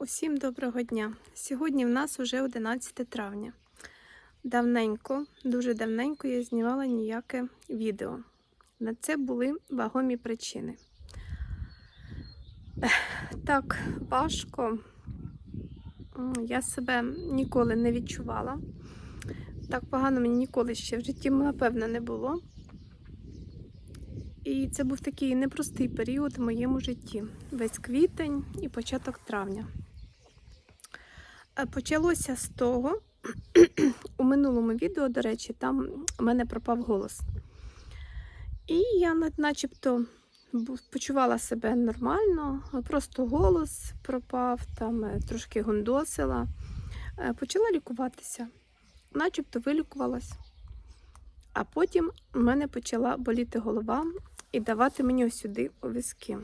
Усім доброго дня! Сьогодні в нас вже 11 травня. Давненько, дуже давненько я знімала ніяке відео. На це були вагомі причини. Так важко. Я себе ніколи не відчувала. Так погано мені ніколи ще в житті, напевно, не було. І це був такий непростий період в моєму житті. Весь квітень і початок травня. Е, Почалося з того, у минулому відео, до речі, там у мене пропав голос. І я начебто почувала себе нормально, просто голос пропав, там е, трошки гондосила. Е, Почала лікуватися, начебто вилікувалась. А потім у мене почала боліти голова і давати мені сюди у візки.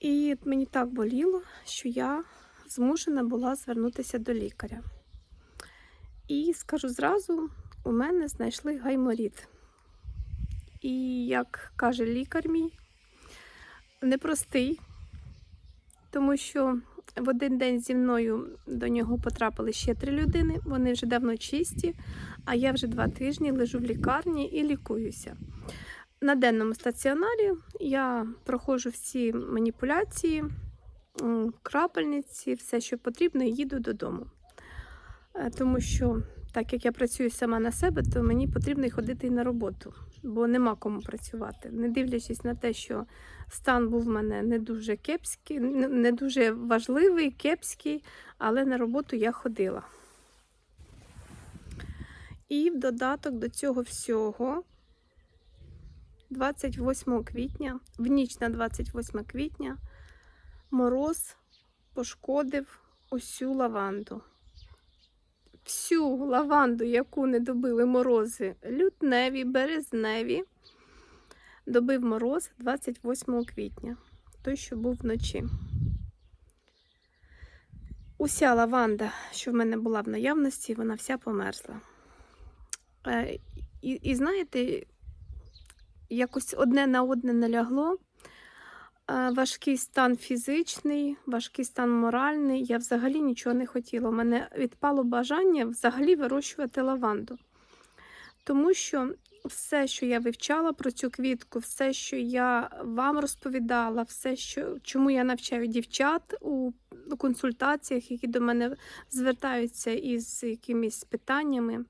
І мені так боліло, що я змушена була звернутися до лікаря. І скажу зразу, у мене знайшли гайморіт. І, як каже лікар мій, непростий, тому що в один день зі мною до нього потрапили ще три людини, вони вже давно чисті, а я вже два тижні лежу в лікарні і лікуюся. На денному стаціонарі я проходжу всі маніпуляції, крапельниці, все, що потрібно, і їду додому. Е, Тому що, так як я працюю сама на себе, то мені потрібно ходити і на роботу, бо нема кому працювати. Не дивлячись на те, що стан був в мене не дуже кепський, не не дуже важливий, кепський, але на роботу я ходила. І в додаток до цього всього 28 квітня, в ніч на 28 квітня, мороз пошкодив усю лаванду. Всю лаванду, яку не добили морози лютневі, березневі, добив мороз 28 квітня, той, що був вночі. Уся лаванда, що в мене була в наявності, вона вся померзла. Е, І, і знаєте, якось одне на одне не лягло. Е, Важкий стан фізичний, важкий стан моральний. Я взагалі нічого не хотіла. У мене відпало бажання взагалі вирощувати лаванду. Тому що все, що я вивчала про цю квітку, все, що я вам розповідала, все, що, чому я навчаю дівчат у консультаціях, які до мене звертаються із якимись питаннями,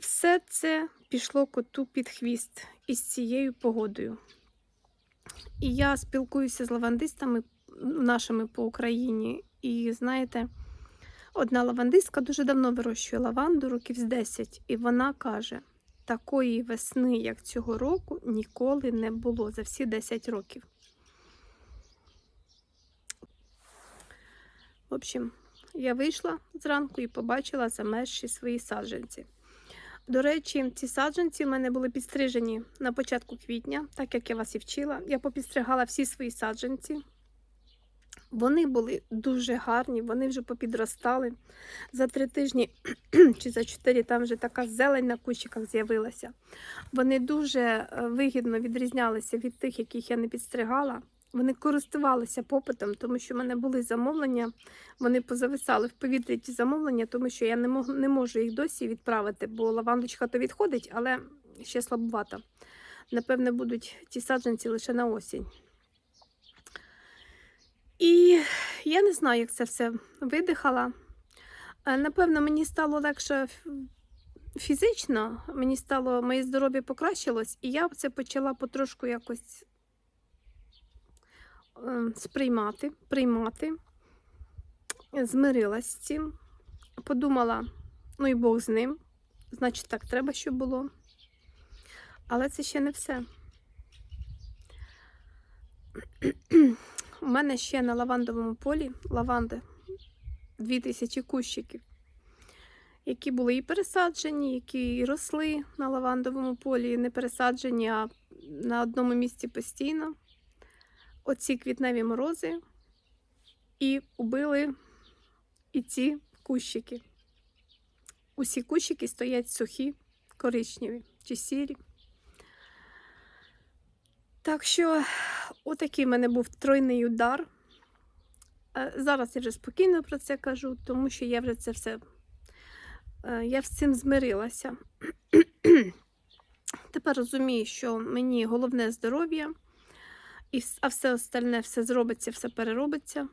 все це пішло коту під хвіст із цією погодою. І я спілкуюся з лавандистами нашими по Україні. І знаєте, одна лавандистка дуже давно вирощує лаванду, років з 10, і вона каже: такої весни, як цього року, ніколи не було за всі 10 років. В общем, я вийшла зранку і побачила замерзші свої саджанці. До речі, ці саджанці в мене були підстрижені на початку квітня, так як я вас і вчила. Я попідстригала всі свої саджанці. Вони були дуже гарні, вони вже попідростали. За три тижні чи за чотири там вже така зелень на кущиках з'явилася. Вони дуже е, вигідно відрізнялися від тих, яких я не підстригала. Вони користувалися попитом, тому що в мене були замовлення, вони позависали в повітрі ті замовлення, тому що я не, мог, не можу їх досі відправити, бо лавандочка то відходить, але ще слабувата. Напевне, будуть ті саджанці лише на осінь. І я не знаю, як це все видихала. Е, Напевно, мені стало легше фізично, мені стало моє здоров'я покращилось, і я це почала потрошку якось сприймати, приймати, змирилась з цим, подумала, ну і Бог з ним, значить, так треба, щоб було. Але це ще не все. У мене ще на лавандовому полі лаванди 2000 кущиків, які були і пересаджені, які і росли на лавандовому полі, не пересаджені, а на одному місці постійно. Оці квітневі морози і убили і ці кущики. Усі кущики стоять сухі, коричневі чи сірі. Так що, отакий в мене був тройний удар Е, Зараз я вже спокійно про це кажу, тому що я вже це все е, я з цим змирилася. Тепер розумію, що мені головне здоров'я, і а все остальне все зробиться, все переробиться.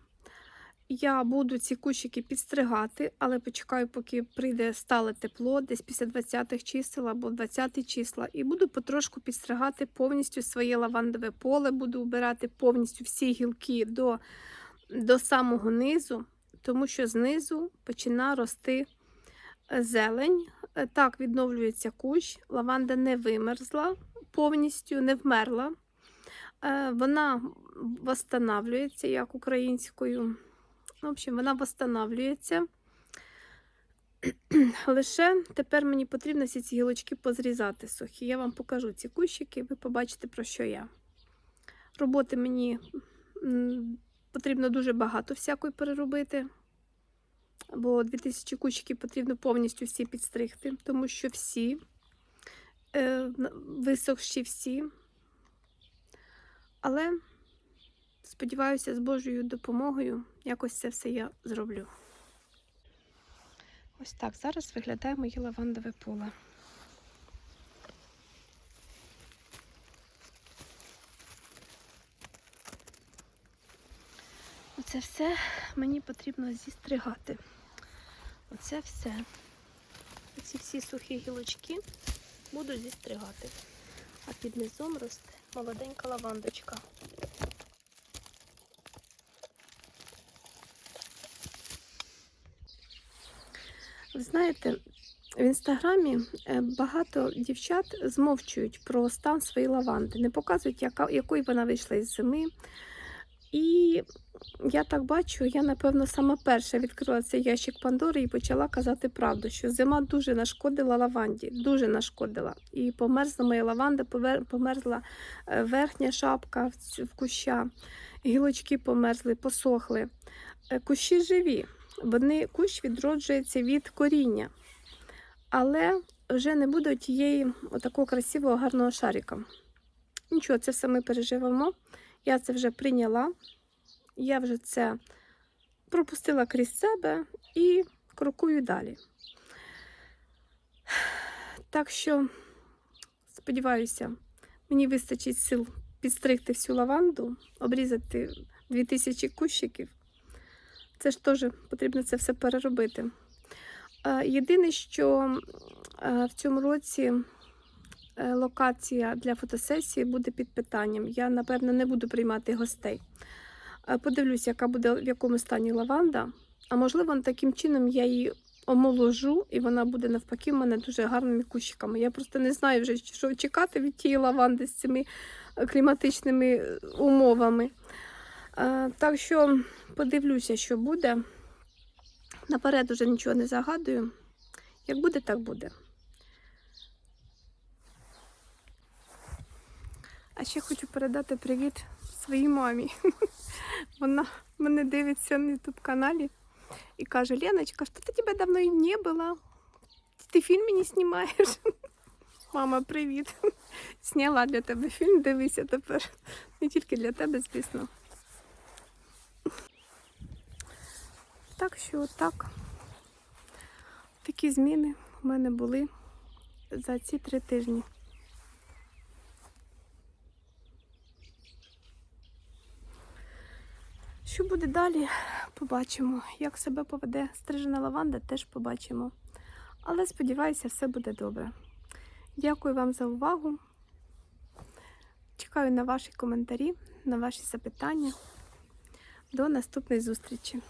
Я буду ці кущики підстригати, але почекаю, поки прийде стале тепло, десь після 20-х чисел або 20 числа, і буду потрошку підстригати повністю своє лавандове поле, буду вбирати повністю всі гілки до, до самого низу, тому що знизу починає рости е, зелень. Е, Так, відновлюється кущ, лаванда не вимерзла, повністю не вмерла. Е, Вона восстанавлюється як українською. В общем, вона восстанавлюється. Лише тепер мені потрібно всі ці гілочки позрізати сухі. Я вам покажу ці кущики, ви побачите, про що я. Роботи мені потрібно дуже багато всякої переробити, бо 2000 кущиків потрібно повністю всі підстригти, тому що всі е, висохші всі. Але сподіваюся, з Божою допомогою якось це все я зроблю. Ось так зараз виглядає моє лавандове поле. Оце все мені потрібно зістригати. Оце все. Ці всі сухі гілочки буду зістригати. А під низом росте молоденька лавандочка. Ви знаєте, в інстаграмі е, багато дівчат змовчують про стан своєї лаванди, не показують, яка, якою вона вийшла із зими. І я так бачу, я, напевно, саме перша відкрила цей ящик Пандори і почала казати правду, що зима дуже нашкодила лаванді, дуже нашкодила. І померзла моя лаванда, померзла е, верхня шапка в куща, гілочки померзли, посохли. Е, Кущі живі, вони кущ відроджується від коріння, але вже не буде тієї отакого красивого гарного шарика. Нічого, це все ми переживемо. Я це вже прийняла. Я вже це пропустила крізь себе і крокую далі. Так що, сподіваюся, мені вистачить сил підстригти всю лаванду, обрізати 2000 кущиків. Це ж теж потрібно це все переробити. Е, Єдине, що е, в цьому році локація для фотосесії буде під питанням. Я, напевно, не буду приймати гостей. Е, Подивлюся, яка буде в якому стані лаванда. А можливо, таким чином я її омоложу, і вона буде навпаки в мене дуже гарними кущиками. Я просто не знаю вже, що чекати від тієї лаванди з цими е, кліматичними е, умовами. Е, Так що подивлюся, що буде. Наперед уже нічого не загадую. Як буде, так буде. А ще хочу передати привіт своїй мамі. Вона мене дивиться на ютуб каналі і каже: Леночка, що то тебе давно не було. Ти фільм не знімаєш. Мама, привіт. Зняла для тебе фільм, дивися тепер. Не тільки для тебе, звісно. Так що так. Такі зміни в мене були за ці три тижні. Що буде далі, побачимо. Як себе поведе стрижена лаванда, теж побачимо. Але сподіваюся, все буде добре. Дякую вам за увагу. Чекаю на ваші коментарі, на ваші запитання. До наступної зустрічі!